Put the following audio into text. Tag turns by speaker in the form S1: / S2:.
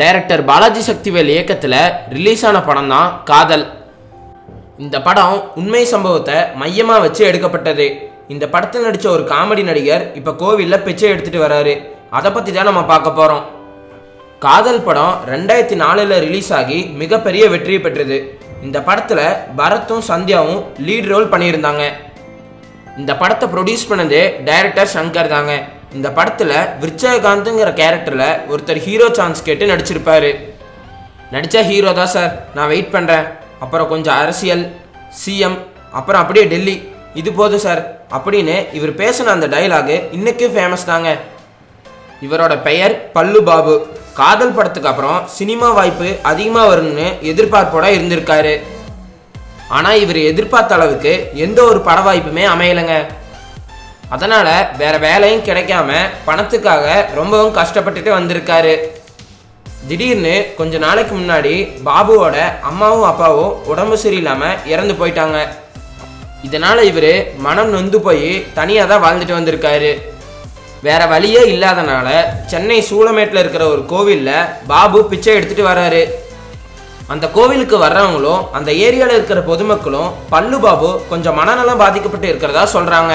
S1: Director Balaji Sakthivel இயக்கத்தில் release ஆன படம் தான் காதல். இந்த படம் உண்மை சம்பவத்தை மையமாக வச்சு எடுக்கப்பட்டது. இந்த படத்தில் நடித்த ஒரு காமெடி நடிகர் இப்போ கோவிலில் பிச்சை எடுத்துகிட்டு வராரு. அதை பற்றி தான் நம்ம பார்க்க போகிறோம் காதல் படம் ரெண்டாயிரத்தி நாலில் ரிலீஸ் ஆகி மிகப்பெரிய வெற்றியை பெற்றது. இந்த படத்தில் பரத்தும் சந்தியாவும் லீட் ரோல் பண்ணியிருந்தாங்க. இந்த படத்தை ப்ரொடியூஸ் பண்ணது டைரக்டர் சங்கர் தாங்க. இந்த படத்தில் விருச்சகாந்துங்கிற கேரக்டரில் ஒருத்தர் ஹீரோ சான்ஸ் கேட்டு நடிச்சிருப்பாரு. நடித்தா ஹீரோ தான் சார் நான் வெயிட் பண்ணுறேன் அப்புறம் கொஞ்சம் அரசியல் சிஎம் அப்புறம் அப்படியே டெல்லி. இது போதும் சார் அப்படின்னு இவர் பேசின அந்த டைலாகு இன்றைக்கும் ஃபேமஸ் தாங்க. இவரோட பெயர் பல்லு பாபு. காதல் படத்துக்கு அப்புறம் சினிமா வாய்ப்பு அதிகமாக வரும்னு எதிர்பார்ப்போட இருந்திருக்காரு. ஆனால் இவர் எதிர்பார்த்த அளவுக்கு எந்த ஒரு பட வாய்ப்புமே அமையலைங்க. அதனால் வேற வேலையும் கிடைக்காம பணத்துக்காக ரொம்பவும் கஷ்டப்பட்டுட்டு வந்திருக்காரு. திடீர்னு கொஞ்ச நாளைக்கு முன்னாடி பாபுவோட அம்மாவும் அப்பாவும் உடம்பு சரியில்லாமல் இறந்து போயிட்டாங்க. இதனால் இவர் மனம் நொந்து போய் தனியாக தான் வாழ்ந்துட்டு வந்திருக்காரு. வேற வழியே இல்லாதனால சென்னை சூளமேட்டில் இருக்கிற ஒரு கோவிலில் பாபு பிச்சை எடுத்துட்டு வராரு. அந்த கோவிலுக்கு வர்றவங்களும் அந்த ஏரியாவில் இருக்கிற பொதுமக்களும் பல்லு பாபு கொஞ்சம் மனநலம் பாதிக்கப்பட்டு இருக்கிறதா சொல்கிறாங்க